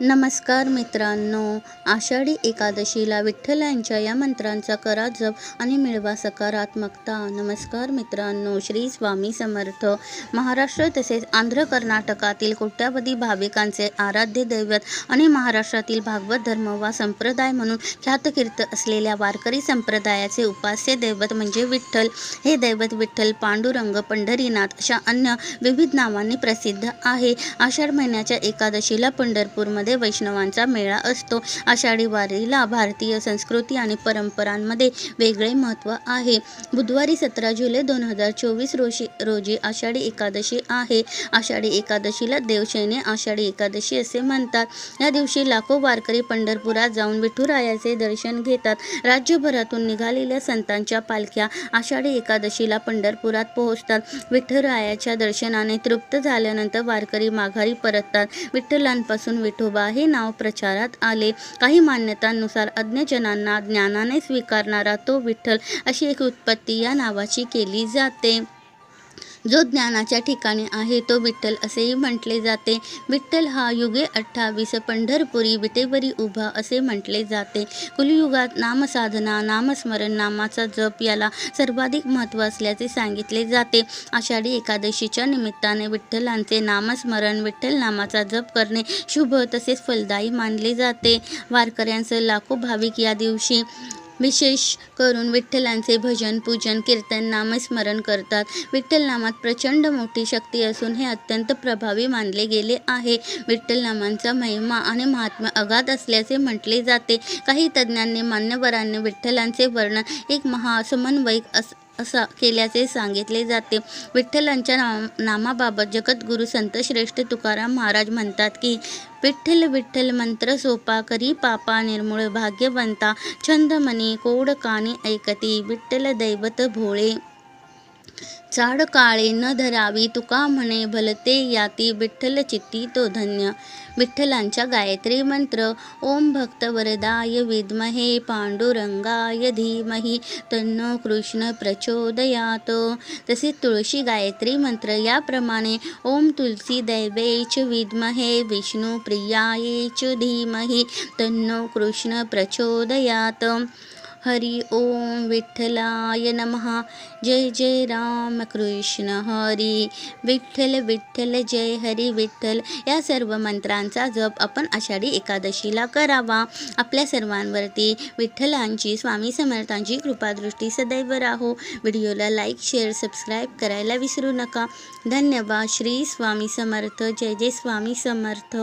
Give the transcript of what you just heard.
नमस्कार मित्रांनो. आषाढी एकादशीला विठ्ठलांच्या या मंत्रांचा करा जप आणि मिळवा सकारात्मकता. नमस्कार मित्रांनो. श्री स्वामी समर्थ. महाराष्ट्र तसेच आंध्र कर्नाटकातील कोट्यावधी भाविकांचे आराध्य दैवत आणि महाराष्ट्रातील भागवत धर्म वा संप्रदाय म्हणून ख्यातकीर्त असलेल्या वारकरी संप्रदायाचे उपास्य दैवत म्हणजे विठ्ठल. हे दैवत विठ्ठल पांडुरंग पंढरीनाथ अशा अन्य विविध नावांनी प्रसिद्ध आहे. आषाढ महिन्याच्या एकादशीला पंढरपूरमध्ये वैष्णवांचा मेळा असतो. आषाढी वारीला भारतीय संस्कृती आणि परंपरांमध्ये वेगळे महत्त्व आहे. बुधवारी सतरा जुलै दोन हजार चोवीस रोजी रोजी आषाढी एकादशी आहे. आषाढी एकादशीला देवशेने आषाढी एकादशी असे म्हणतात. या दिवशी लाखो वारकरी पंढरपुरात जाऊन विठुरायाचे दर्शन घेतात. राज्यभरातून निघालेल्या संतांच्या पालख्या आषाढी एकादशीला पंढरपुरात पोहोचतात. विठुरायाच्या दर्शनाने तृप्त झाल्यानंतर वारकरी माघारी परततात. विठ्ठलांपासून विठोबा हे नाव प्रचारात आले. काही मान्यतांनुसार अज्ञजनांना ज्ञानाने स्वीकारणारा तो विठ्ठल अशी एक उत्पत्ती या नावाची केली जाते. जो ज्ञानाच्या ठिकाणी आहे तो विठ्ठल असेही म्हटले जाते. विठ्ठल हा युगे अठ्ठावीस पंढरपुरी विटेवरी उभा असे म्हटले जाते. कुलयुगात नामसाधना नामस्मरण नामाचा जप याला सर्वाधिक महत्त्व असल्याचे सांगितले जाते. आषाढी एकादशीच्या निमित्ताने विठ्ठलांचे नामस्मरण विठ्ठल नामाचा जप करणे शुभ तसेच फलदायी मानले जाते. वारकऱ्यांसह लाखो भाविक या दिवशी विशेष करून विठ्ठलांचे भजन पूजन कीर्तन नामस्मरण करतात. विठ्ठल नामात प्रचंड मोठी शक्ती असून हे अत्यंत प्रभावी मानले गेले आहे. विठ्ठल नामांचा महिमा आणि महात्मा अगाध असल्याचे म्हटले जाते. काही तज्ज्ञांनी मान्यवरांनी विठ्ठलांचे वर्णन एक महासमन्वयक अस असा केल्याचे सांगितले जाते. विठ्ठलांच्या नाम नामाबाबत जगद्गुरू संत श्रेष्ठ तुकाराम महाराज म्हणतात की विठ्ठल विठ्ठल मंत्र सोपा करी पापा निर्मूळ भाग्यवंता छंदमणी कोड कानी ऐकती विठ्ठल दैवत भोळे. चाड काळे न धरावी तुका म्हणे भलते याती विठ्ठल चित्ती तो धन्य. विठ्ठलांच्या गायत्री मंत्र ओम भक्त वरदाय विद्महे पांडुरंगाय धीमहि तन्नो कृष्ण प्रचोदयात. तसेच तुळशी गायत्री मंत्र याप्रमाणे ओम तुलसी दैवेच विद्महे विष्णू प्रियायेच धीमहि तन्नो कृष्ण प्रचोदयात. हरी ओम विठ्ठलाय नमः। जय जय राम कृष्ण हरी। विठ्ठल विठ्ठल जय हरी विठ्ठल। या सर्व मंत्रांचा जप आपण आषाढी एकादशीला करावा. आपल्या सर्वांवरती विठ्ठलांची स्वामी समर्थांची कृपादृष्टी सदैव राहो. व्हिडिओला लाईक शेअर सबस्क्राईब करायला विसरू नका. धन्यवाद. श्री स्वामी समर्थ. जय जय स्वामी समर्थ.